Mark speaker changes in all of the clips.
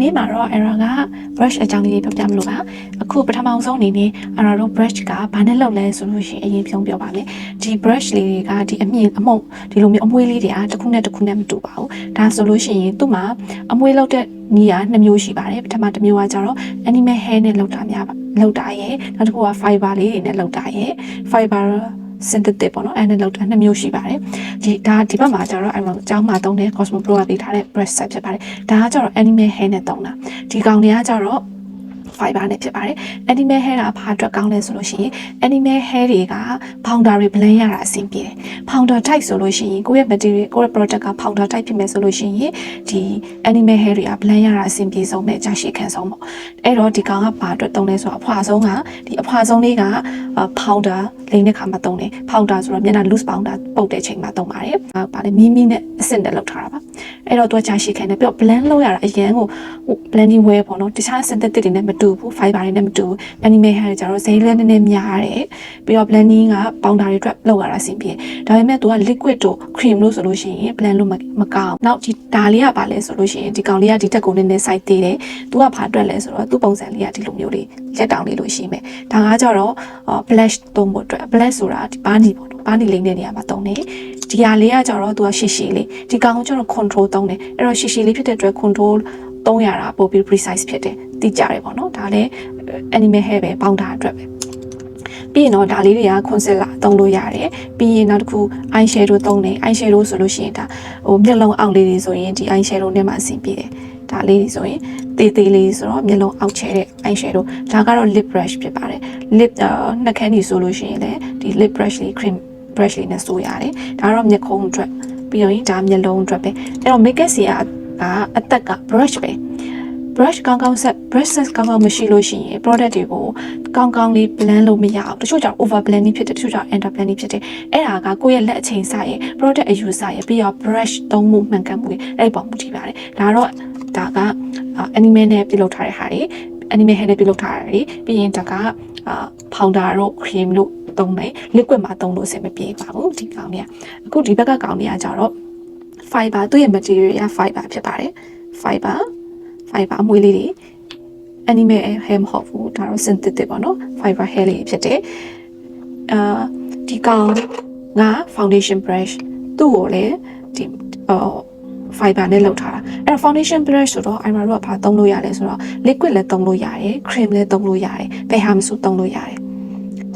Speaker 1: နေ့မှာတော့ error က brush အကြောင်းလေးပြောပြမလို့ပါအခုပထမဆုံးအနေနဲ့ error တို့ brush ကဘာနဲ့လုပ်လဲဆိုလို့ရှိရင်အရင်ဖြုံးပြောပါမယ်ဒီ brush လေးတွေကဒီအမြင့်အမုံဒီလိုမျိုးအမွှေးလေးတွေကတစ်ခုနဲ့တစ်ခုနဲ့မတူပါဘူးဒါဆိုလို့ရှိရင်သူ့မှာအမွှေးလောက်တဲ့နီးကနှစ်မျိုးရှိပါတယ်ပထမတစ်မျိုးကကျတော့ animal hair နဲ့လုပ်တာများပါလုပ်တာရယ်နောက်တစ်ခုက fiber လေးတွေနဲ့လုပ်တာရယ် fiber synthetic ပေါ့နော်အဲ့နဲ့လောက်တာနှစ်မျိုးရှိပါတယ်ဒီဒါဒီဘက်မှာကျတော့အဲ့မှာအကြောင်းမှာသုံးတဲ့ Cosmo Pro ကပေးထားတဲ့ brush set ဖြစ်ပါတယ်ဒါကကျတော့ animal hair နဲ့သုံးတာဒီကောင်တွေကကျတော့ fiber နဲ့ဖြစ်ပါတယ် animal hair ကဘာအတွက်ကောင်းလဲဆိုလို့ရှိရင် animal hair တွေက powder တွေ blend ရတာအဆင်ပြေတယ် powder type ဆိုလို့ရှိရင်ကိုယ့်ရဲ့ material ကိုယ့်ရဲ့ product က powder type ဖြစ်မယ်ဆိုလို့ရှိရင်ဒီ animal hair တွေက blend ရတာအဆင်ပြေဆုံးပဲကြာရှည်ခံဆုံးပေါ့အဲ့တော့ဒီကောင်ကဘာအတွက်သုံးလဲဆိုတော့အဖွာဆုံးကဒီအဖွာဆုံးလေးက powder လိမ့်တဲ့ခါမှာသုံးတယ် powder ဆိုတော့မျက်နှာ loose powder ပုတ်တဲ့ချိန်မှာသုံးပါတယ်။ဗာလေမီမီနဲ့အဆင့်နဲ့လောက်ထားတာပါ။အဲ့တော့သူကကြာရှည်ခံတယ်ပြီးတော့ blend လုပ်ရတာအရင်ကို blending way ပေါ့နော်တခြား synthetic တွေနဲ့မတူဘူး fiber တွေနဲ့မတူဘူး animal hair တွေကျတော့ဈေးလည်းနည်းနည်းများတယ်ပြီးတော့ blending က powder တွေအတွက်လုပ်ရတာအဆင်ပြေဒါပေမဲ့သူက liquid တို့ cream လို့ဆိုလို့ရှိရင် blend လို့မကောင်းနောက်ဒီဒါလေးကပါလဲဆိုလို့ရှိရင်ဒီကောင်လေးကဒီတက်ကုန်နည်းနည်း site သေးတယ်သူကဘာအတွက်လဲဆိုတော့သူ့ပုံစံလေးကဒီလိုမျိုးလေးလက်တောင်လေးလို့ရှိမယ်ဒါကကြတော့ blush သုံးဖို့အတွက် blush ဆိုတာဒီဘာနီပေါ့နော်ဘာနီလိမ့်တဲ့နေရာမှာသုံးတယ်ဒီဟာလေးကကြတော့သူကရှည်ရှည်လေးဒီကောင်ကကျတော့ control သုံးတယ်အဲ့တော့ရှည်ရှည်လေးဖြစ်တဲ့အတွက် control သုံးရတာပိုပြီး precise ဖြစ်တယ်တိကျတယ်ပေါ့နော်ဒါလည်း animal hair ပဲပေါင်းတာအတွက်ပဲပြီးရင်တော့ဒါလေးတွေက concealer သုံးလို့ရတယ်ပြီးရင်နောက်တစ်ခု eye shadow သုံးတယ် eye shadow ဆိုလို့ရှိရင်ဒါဟိုမျက်လုံးအောက်လေးတွေဆိုရင်ဒီ eye shadow နဲ့မှအဆင်ပြေတယ်ဒါလေးတွေဆိုရင်တေးသေးလေးဆိုတော့မျက်လုံးအောက်ချဲတဲ့ eye shadow ဒါကတော့ lip brush ဖြစ်ပါတယ် lip နှာခမ်းကြီးဆိုလို့ရှိရင်လည်းဒီ lip brush လေး cream brush လေးနဲ့ဆိုရတယ်ဒါကတော့မျက်ခုံးအတွက်ပြီးတော့ရင်ဒါမျက်လုံးအတွက်ပဲအဲ့တော့ makeup စီက အသက်က brush ပဲ brush ကောင်းကောင်းဆက် brush set ကောင်းကောင်းမရှိလို့ရှိရင် product တွေကိုကောင်းကောင်းလေး blend လုပ်မရအောင်တချို့ကြောင့် over blending ဖြစ်တယ်တချို့ကြောင့် under blending ဖြစ်တယ်အဲ့ဒါကကိုယ့်ရဲ့လက်အချိန်စရဲ့ product အယူစရဲ့ပြီးတော့ brush သုံးမှုမှန်ကန်မှုအဲ့ဒီပုံမူတည်ပါတယ်ဒါတော့ဒါက animal နဲ့ပြုလုပ်ထားတဲ့ဟာတွေ animal hair နဲ့ပြုလုပ်ထားတာတွေပြီးရင်ဒါက powder တို့ cream တို့သုံးမယ် liquid မှာသုံးလို့အဆင်မပြေပါဘူးဒီကောင်တွေကအခုဒီဘက်ကကောင်တွေကကြတော့ fiber သူ့ရဲ့ material က fiber ဖြစ်ပါတယ် fiber fiber အမွှေးလေးတွေ animal hair မဟုတ်ဘူးဒါတော့ synthetic ပေါ့နော် fiber hair လေးဖြစ်တယ်အာဒီကောင်က foundation brush သူ့ကိုလည်းဒီအော် fiber နဲ့လုပ်ထားတာအဲ့တော့ foundation brush ဆိုတော့ eyebrow ကဘာသုံးလို့ရလဲဆိုတော့ liquid လည်းသုံးလို့ရတယ် cream လည်းသုံးလို့ရတယ်ဘယ်ဟာမဆိုသုံးလို့ရတယ်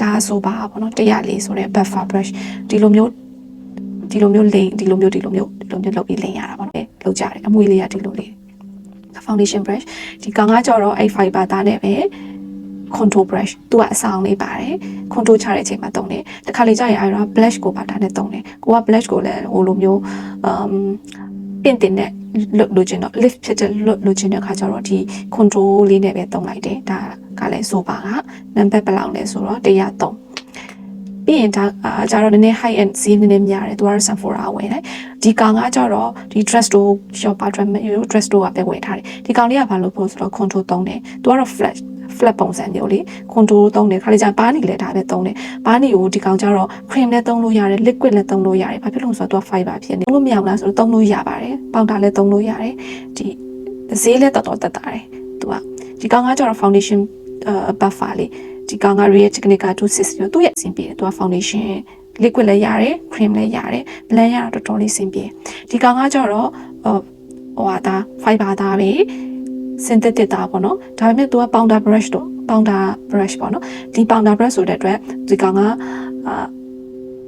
Speaker 1: ဒါဆိုပါပေါ့နော်100လေးဆိုတဲ့ buffer brush ဒီလိုမျိုး ဒီလိုမျိုးလိမ့်ဒီလိုမျိုးဒီလိုမျိုးဒီလိုမျိုးလုပ်ပြီးလိမ့်ရတာပေါ့နော်လုပ်ကြတယ်အမွေလေးကဒီလိုလေး foundation brush ဒီကောင်ကကြောတော့အဲ့ fiber သားနဲ့ပဲ contour brush သူကအဆောင်လေးပါတယ် contour ချတဲ့အချိန်မှာတုံးတယ်တခါလေကြာရင်အဲ့တော့ blush ကိုပါဒါနဲ့တုံးတယ်ကိုက blush ကိုလည်းဟိုလိုမျိုး um ပင့်တင်တဲ့လွတ်လို့ချင်းတော့ lift ဖြစ်တဲ့လွတ်လို့ချင်းတဲ့အခါကျတော့ဒီ control လေးနဲ့ပဲတုံးလိုက်တယ်ဒါကလည်းဆိုပါကနံပါတ်ဘယ်လောက်လဲဆိုတော့103 ပြီးရင်ဒါအာကျတော့နည်းနည်း high end ဈေးနည်းနည်းများတယ်သူကတော့ Sephora ဝယ်တယ်ဒီကောင်ကကျတော့ဒီ dress store shopper dress dress store ကပဲဝယ်ထားတယ်ဒီကောင်လေးကဘာလို့ပို့ဆိုတော့ control သုံးတယ်သူကတော့ flash flat ပုံစံမျိုးလေ control သုံးတယ်ခါလေးကျဘာနီလည်းဒါပဲသုံးတယ်ဘာနီကိုဒီကောင်ကျတော့ cream နဲ့သုံးလို့ရတယ် liquid နဲ့သုံးလို့ရတယ်ဘာဖြစ်လို့ဆိုတော့သူက fiber ဖြစ်နေလို့မရဘူးလားဆိုတော့သုံးလို့ရပါတယ်ပေါင်တာလည်းသုံးလို့ရတယ်ဒီဈေးလည်းတော်တော်တက်တာတယ်သူကဒီကောင်ကကျတော့ foundation buffer လေး ဒီကောင်က Real Technica 260သူ့ရဲ့အဆင်ပြေတယ်သူက foundation liquid လည်းရတယ် cream လည်းရတယ် blend ရတာတော်တော်လေးအဆင်ပြေဒီကောင်ကကျတော့ဟိုဟိုဟာဒါ fiber သားပဲ synthetic သားပေါ့နော်ဒါပေမဲ့ तू က powder brush တော့ powder brush ပေါ့နော်ဒီ powder brush ဆိုတဲ့အတွက်ဒီကောင်ကအာ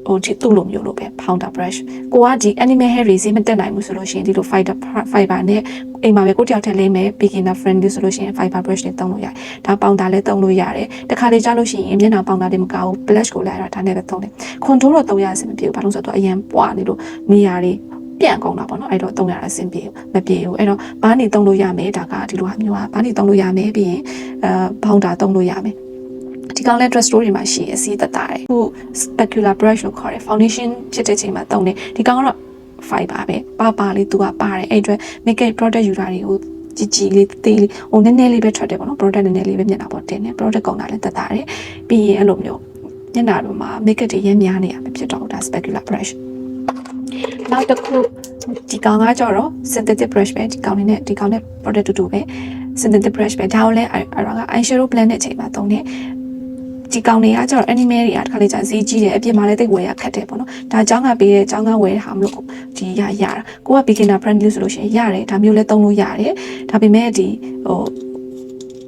Speaker 1: ဟိုဒီသူ့လိုမျိုးလိုပဲ powder brush ကိုကဒီ animal hair တွေဈေးမတက်နိုင်ဘူးဆိုလို့ရှိရင်ဒီလို fiber fiber နဲ့အိမ်မှာပဲကိုတယောက်တည်းလိမ့်မယ် beginner friendly ဆိုလို့ရှိရင် fiber brush တွေသုံးလို့ရတယ်ဒါ powder လည်းသုံးလို့ရတယ်တခါလေကြားလို့ရှိရင်မျက်နှာ powder တွေမကဘူး blush ကိုလည်းအဲ့ဒါနဲ့ပဲသုံးတယ် contour တော့သုံးရစမပြေဘူးဘာလို့ဆိုတော့သူအရင်ပွားနေလို့နေရာတွေပြန်ကုန်တာပေါ့နော်အဲ့တော့သုံးရတာအဆင်ပြေမပြေဘူးအဲ့တော့ဘာနေသုံးလို့ရမယ်ဒါကဒီလိုဟာမျိုးဟာဘာနေသုံးလို့ရမယ်ပြီးရင်အဲဘောင်းတာသုံးလို့ရမယ် ဒီကောင်လဲ dress store တွေမှာရှိရစီးတတာတယ်ဟို specular brush လို့ခေါ်တယ် foundation ဖြစ်တဲ့ချိန်မှာသုံးတယ်ဒီကောင်ကတော့ fiber ပဲပါပါလေးသူကပါတယ်အဲ့အတွက် makeup product user တွေကိုကြီးကြီးလေးသေးလေးဟိုနည်းနည်းလေးပဲထွက်တယ်ပေါ့နော် product နည်းနည်းလေးပဲမျက်နှာပေါ်တင်တယ် product ကောင်တာလည်းတက်တာတယ်ပြီးရင်အဲ့လိုမျိုးညနာတို့မှာ makeup တွေရမ်းများနေရမှာဖြစ်တော့ဒါ specular brush နောက်တစ်ခုဒီကောင်ကကြတော့ synthetic brush ပဲဒီကောင်လေးနဲ့ဒီကောင်နဲ့ product တူတူပဲ synthetic brush ပဲဒါကိုလည်းအဲ့ဒါက eyeshadow blend တဲ့ချိန်မှာသုံးတဲ့ ဒီကောင်တွေကကျတော့ anime တွေကတစ်ခါလေကြာဈေးကြီးတယ်အပြင်မှာလည်းတိတ်ဝယ်ရခက်တယ်ပေါ့နော်ဒါအကြောင်းကပေးတဲ့အကြောင်းကဝယ်တာမလို့ဒီရရတာကိုက beginner friendly ဆိုလို့ရှိရင်ရတယ်ဒါမျိုးလည်းသုံးလို့ရတယ်ဒါပေမဲ့ဒီဟို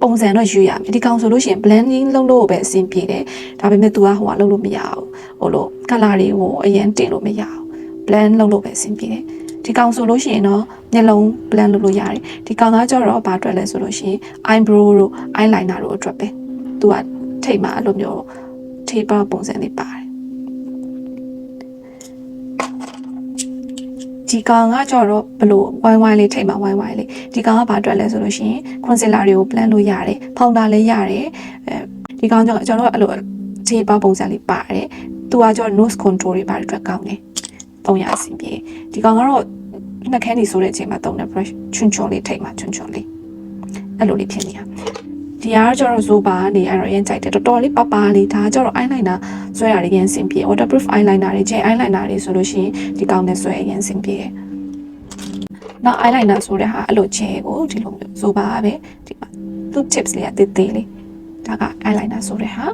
Speaker 1: ပုံစံတော့ယူရမယ်ဒီကောင်ဆိုလို့ရှိရင် blending လုပ်လို့ပဲအဆင်ပြေတယ်ဒါပေမဲ့ तू ကဟိုကလုပ်လို့မရဘူးဟိုလို color တွေကိုအရင်တင်လို့မရဘူး blend လုပ်လို့ပဲအဆင်ပြေတယ်ဒီကောင်ဆိုလို့ရှိရင်တော့မျက်လုံး blend လုပ်လို့ရတယ်ဒီကောင်ကကြတော့ဘာအတွက်လဲဆိုလို့ရှိရင် eyebrow တို့ eyeliner တို့အတွက်ပဲသူက ထိတ်မှာအဲ့လိုမျိုး taper ပုံစံလေးပါတယ်ဒီကောင်ကကြတော့ဘလို့ဝိုင်းဝိုင်းလေးထိတ်မှာဝိုင်းဝိုင်းလေးဒီကောင်ကဘာအတွက်လဲဆိုလို့ရှိရင် concealer တွေကို blend လို့ရတယ် powder လည်းရတယ်အဲဒီကောင်ကျတော့ကျွန်တော်တို့အဲ့လို taper ပုံစံလေးပါတယ်သူကကျတော့ nose control တွေပါအတွက်ကောင်းတယ်300အဆင်ပြေဒီကောင်ကတော့နှက်ခမ်းနေဆိုတဲ့အချိန်မှာတုံးတဲ့ brush ချွန်းချွန်းလေးထိတ်မှာချွန်းချွန်းလေးအဲ့လိုလေးဖြစ်နေတာ ဒီအားကျတော့ Zoba နေအဲ့တော့ရမ်းကြိုက်တယ်တော်တော်လေးပပလေးဒါကျတော့ eyeliner ဆွဲရရရင်စင်ပြေ waterproof eyeliner တွေ gel eyeliner တွေဆိုလို့ရှိရင်ဒီကောင်နဲ့ဆွဲရရင်စင်ပြေတယ်နောက် eyeliner ဆိုတဲ့ဟာအဲ့လို gel ကိုဒီလိုမျိုး Zoba ပဲဒီမှာသူ tips လေးကတေးသေးလေးဒါက eyeliner ဆိုတဲ့ဟာ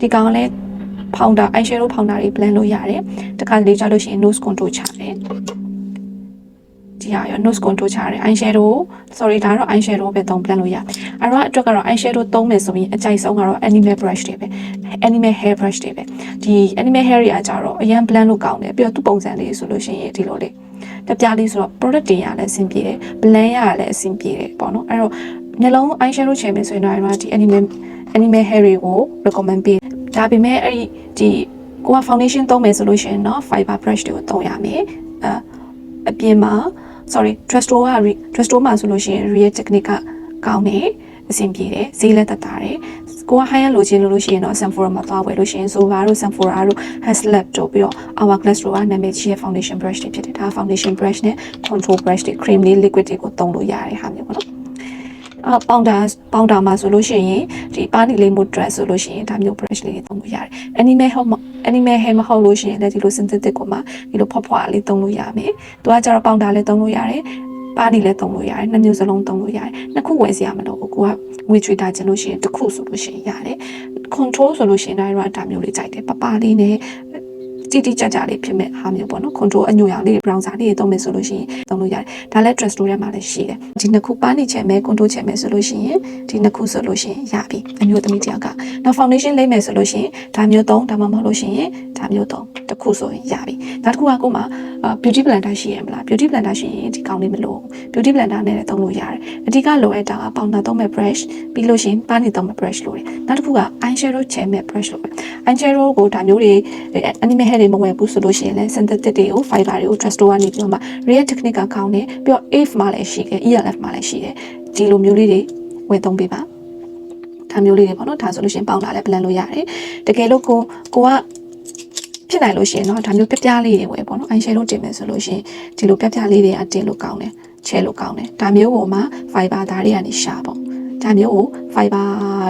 Speaker 1: ဒီကောင်လည်း powder eyeshadow powder တွေ blend လုပ်ရတယ်တခါလေကြာလို့ရှိရင် nose contour ချတယ် ကြည့်ရရော nose contour ချရတယ် eyeshadow sorry ဒါတော့ eyeshadow ပဲသုံး plan လို့ရတယ်အဲ့တော့အတွက်ကတော့ eyeshadow သုံးမယ်ဆိုရင်အကြိုက်ဆုံးကတော့ animal brush တွေပဲ animal hair brush တွေပဲဒီ animal hair တွေကကြတော့အရန် plan လို့ကောင်းတယ်ပြီးတော့သူ့ပုံစံလေးဆိုလို့ရှိရင်ဒီလိုလေးတပြားလေးဆိုတော့ product တွေကလည်းအဆင်ပြေတယ် blend ရလည်းအဆင်ပြေတယ်ပေါ့နော်အဲ့တော့နှလုံး eyeshadow ချယ်မယ်ဆိုရင်တော့ဒီ animal animal hair တွေကို recommend ပေးဒါပေမဲ့အဲ့ဒီကိုက foundation သုံးမယ်ဆိုလို့ရှိရင်တော့ fiber brush တွေကိုသုံးရမယ်အအပြင်မှာ sorry drugstore က drugstore မှာဆိုလို့ရှိရင် real technique ကကောင်းတယ်အဆင်ပြေတယ်ဈေးလည်းသက်သာတယ်ကိုက high end လိုချင်လို့လို့ရှိရင်တော့ Sephora မှာသွားဝယ်လို့ရှိရင် Zova တို့ Sephora တို့ Haslab တို့ပြီးတော့ Hourglass တို့ကနာမည်ကြီးရဲ့ foundation brush တွေဖြစ်တယ်ဒါ foundation brush နဲ့ contour brush တွေ cream လေး liquid တွေကိုသုံးလို့ရတဲ့ဟာမျိုးပေါ့နော် အပေါင်တာပေါင်တာမှာဆိုလို့ရှိရင်ဒီပါနီလေးမို့ dress ဆိုလို့ရှိရင်ဒါမျိုး brush လေးတွေသုံးလို့ရတယ် animal hair animal hair မဟုတ်လို့ရှိရင်လည်းဒီလို synthetic ကိုမှဒီလိုဖွားဖွားလေးသုံးလို့ရမယ်သူကကြတော့ပေါင်တာလည်းသုံးလို့ရတယ်ပါနီလည်းသုံးလို့ရတယ်နှစ်မျိုးစလုံးသုံးလို့ရတယ်နှစ်ခုဝယ်စရာမလိုဘူးကိုကငွေချွေတာချင်လို့ရှိရင်တစ်ခုဆိုလို့ရှိရင်ရတယ် control ဆိုလို့ရှိရင်တော့ဒါမျိုးလေးကြိုက်တယ်ပပလေးနဲ့ တိတိကျကျလေးဖြစ်မဲ့ဟာမျိုးပေါ့နော် control အညိုရောင်လေး browser လေးတွေသုံးမယ်ဆိုလို့ရှိရင်သုံးလို့ရတယ်ဒါလည်း dress store ထဲမှာလည်းရှိတယ်ဒီနှစ်ခုပါနေချင်မယ် control ချင်မယ်ဆိုလို့ရှိရင်ဒီနှစ်ခုဆိုလို့ရှိရင်ရပြီအမျိုးသမီးတယောက်ကနောက် foundation လိမ့်မယ်ဆိုလို့ရှိရင်ဒါမျိုးသုံးဒါမှမဟုတ်လို့ရှိရင်ဒါမျိုးသုံးတစ်ခုဆိုရင်ရပြီနောက်တစ်ခုကကိုမှ beauty blender ရှိရမလား beauty blender ရှိရင်ဒီကောင်းလေးမလို့ beauty blender နဲ့လည်းသုံးလို့ရတယ်အဓိကလိုအပ်တာကပေါင်တာသုံးမဲ့ brush ပြီးလို့ရှိရင်ပါနေသုံးမဲ့ brush လို့တယ်နောက်တစ်ခုက eyeshadow ချဲမဲ့ brush လို့ပဲ eyeshadow ကိုဒါမျိုးတွေ anime hair တွေမဝယ်ဘူးဆိုလို့ရှိရင်လည်း synthetic တွေကို fiber တွေကို dress store ကနေပြီးတော့မှ real technique ကကောင်းတယ်ပြီးတော့ AF မှာလည်းရှိတယ် ELF မှာလည်းရှိတယ်ဒီလိုမျိုးလေးတွေဝယ်သုံးပေးပါဒါမျိုးလေးတွေပေါ့နော်ဒါဆိုလို့ရှိရင်ပေါင်တာလည်း blend လို့ရတယ်တကယ်လို့ကိုကိုက ဖြစ်နိုင်လို့ရှိရင်တော့ဒါမျိုးပြပြလေးတွေဝယ်ပေါ့နော် eyeshadow တင်မယ်ဆိုလို့ရှိရင်ဒီလိုပြပြလေးတွေကတင်လို့ကောင်းတယ်ချဲလို့ကောင်းတယ်ဒါမျိုးကိုမှ fiber သားတွေကနေရှာပေါ့ဒါမျိုးကို fiber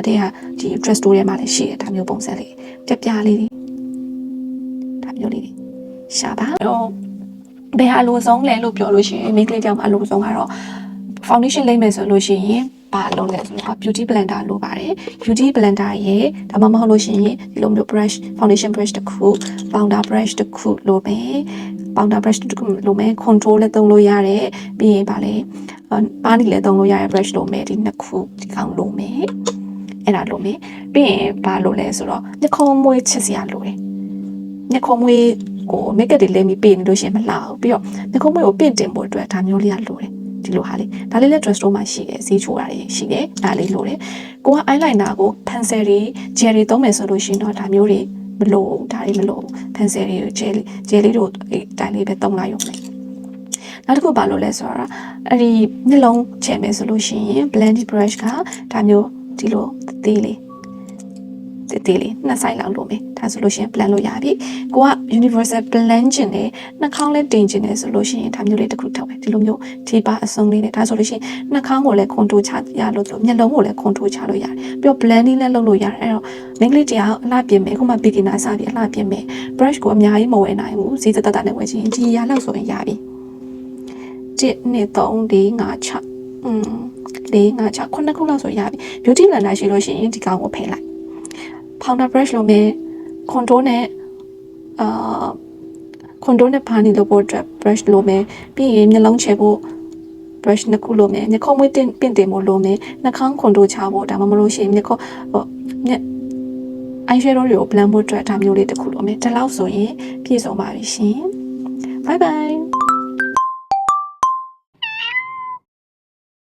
Speaker 1: တဲ့ဟာဒီ dress store ထဲမှာလည်းရှိတယ်ဒါမျိုးပုံစံလေးပြပြလေးတွေဒါမျိုးလေးတွေရှာပါတော့ဘယ်ဟာလိုဆုံးလဲလို့ပြောလို့ရှိရင်မိန်းကလေးကြောင့်အလိုဆုံးကတော့ foundation လိမ့်မယ်ဆိုလို့ရှိရင် ဘာလုံးလဲဆိုတော့ beauty blender လိုပါတယ် beauty blender ရဲ့ဒါမှမဟုတ်လို့ရှိရင်ဒီလိုမျိုး brush foundation brush တစ်ခု powder brush တစ်ခုလိုမယ် powder brush တစ်ခုလိုမယ် control လည်းသုံးလို့ရတယ်ပြီးရင်ဗာလဲပါးနီလည်းသုံးလို့ရတဲ့ brush လိုမယ်ဒီနှစ်ခုဒီကောင်လိုမယ်အဲ့ဒါလိုမယ်ပြီးရင်ဘာလိုလဲဆိုတော့ညခုံမွေးချစ်စရာလိုတယ်ညခုံမွေးကို make up တွေလဲပြီးပေးနေလို့ရှိရင်မလာဘူးပြီးတော့ညခုံမွေးကိုပင့်တင်ဖို့အတွက်ဒါမျိုးလေးကလိုတယ် ဒီလိုဟာလေးဒါလေးလည်း dress store မှာရှိတယ်ဈေးချိုတာတွေရှိတယ်ဒါလေးလိုတယ်ကိုက eyeliner ကို pencil တွေ gel တွေသုံးမယ်ဆိုလို့ရှိရင်တော့ဒါမျိုးတွေမလို့ဒါတွေမလို့ pencil တွေ gel gel လေးတို့အဲတိုင်းလေးပဲသုံးလိုက်ရုံပဲနောက်တစ်ခုဘာလို့လဲဆိုတော့အဲ့ဒီနှလုံးချဲမယ်ဆိုလို့ရှိရင် blending brush ကဒါမျိုးဒီလိုသေးလေး တေးသေးလေးနှစ်ဆိုင်လောက်လိုမယ်ဒါဆိုလို့ရှိရင် plan လို့ရပြီကိုက universal blend ကျင်တယ်နှာခေါင်းလေးတင်ကျင်တယ်ဆိုလို့ရှိရင်ဒါမျိုးလေးတစ်ခုထောက်ပဲဒီလိုမျိုးဒီပါအစုံလေးနဲ့ဒါဆိုလို့ရှိရင်နှာခေါင်းကိုလည်း control ချရလို့ဆိုမျက်လုံးကိုလည်း control ချလို့ရတယ်ပြီးတော့ blending လည်းလုပ်လို့ရတယ်အဲ့တော့ main လေးတရားအလှပြင်မယ်အခုမှ beginner စပြီးအလှပြင်မယ် brush ကိုအများကြီးမဝယ်နိုင်ဘူးဈေးသက်သက်နဲ့ဝယ်ချင်ဒီရလောက်ဆိုရင်ရပြီ1 2 3 4 5 6อืม4 5 6ခုနှစ်ခုလောက်ဆိုရပြီ beauty blender ရှိလို့ရှိရင်ဒီကောင်ကိုဖယ်လိုက် powder brush လိုမျိုး contour နဲ့အာ contour နဲ့ဘာနေလို့ပို့အတွက် brush လိုမျိုးပြီးရင်မျက်လုံးချေဖို့ brush နှစ်ခုလိုမျိုးညခုံးမွေးတင်ပင့်တင်ဖို့လိုမျိုးနှာခေါင်း contour ချဖို့ဒါမှမဟုတ်လို့ရှိရင်ညခုံးဟိုည eyeshadow တွေကို blend ဖို့အတွက်ဒါမျိုးလေးတစ်ခုလိုမျိုးဒီလောက်ဆိုရင်ပြည့်စုံပါပြီရှင် bye bye